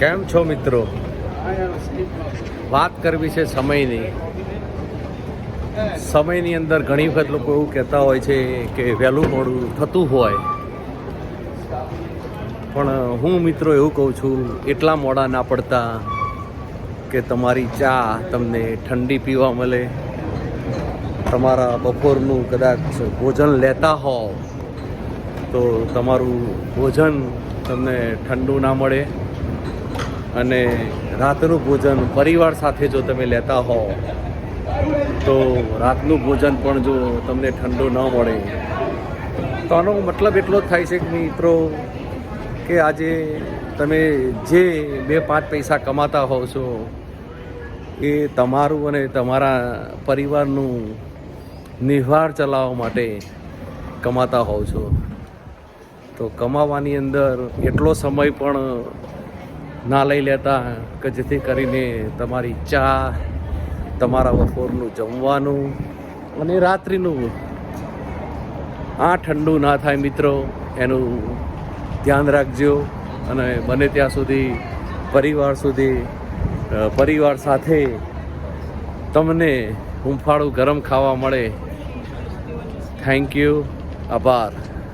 કેમ છો મિત્રો? વાત કરવી છે સમયની. સમયની અંદર ઘણી વખત લોકો એવું કહેતા હોય છે કે વહેલું મોડું થતું હોય. પણ હું મિત્રો એવું કહું છું, એટલા મોડા ના પડતા કે તમારી ચા તમને ઠંડી પીવા મળે. તમારા બપોરનું કદાચ ભોજન લેતા હોવ, તો તમારું ભોજન તમને ઠંડુ ના મળે. અને રાતનું ભોજન પરિવાર સાથે જો તમે લેતા હો, તો રાતનું ભોજન પણ જો તમને ઠંડુ ન મળે. તો આનો મતલબ એટલો જ થાય છે કે મિત્રો, કે આજે તમે જે બે પાંચ પૈસા કમાતા હોવ છો, એ તમારું અને તમારા પરિવારનું નિર્વાહ ચલાવવા માટે કમાતા હોવ છો. તો કમાવાની અંદર એટલો સમય પણ ના લઈ લેતા કે જેથી કરીને તમારી ચા, તમારા બપોરનું જમવાનું અને રાત્રિનું આ ઠંડુ ના થાય મિત્રો, એનું ધ્યાન રાખજો. અને બને ત્યાં સુધી પરિવાર સુધી પરિવાર સાથે તમને હુંફાળું ગરમ ખાવા મળે. થેન્ક યુ આભાર.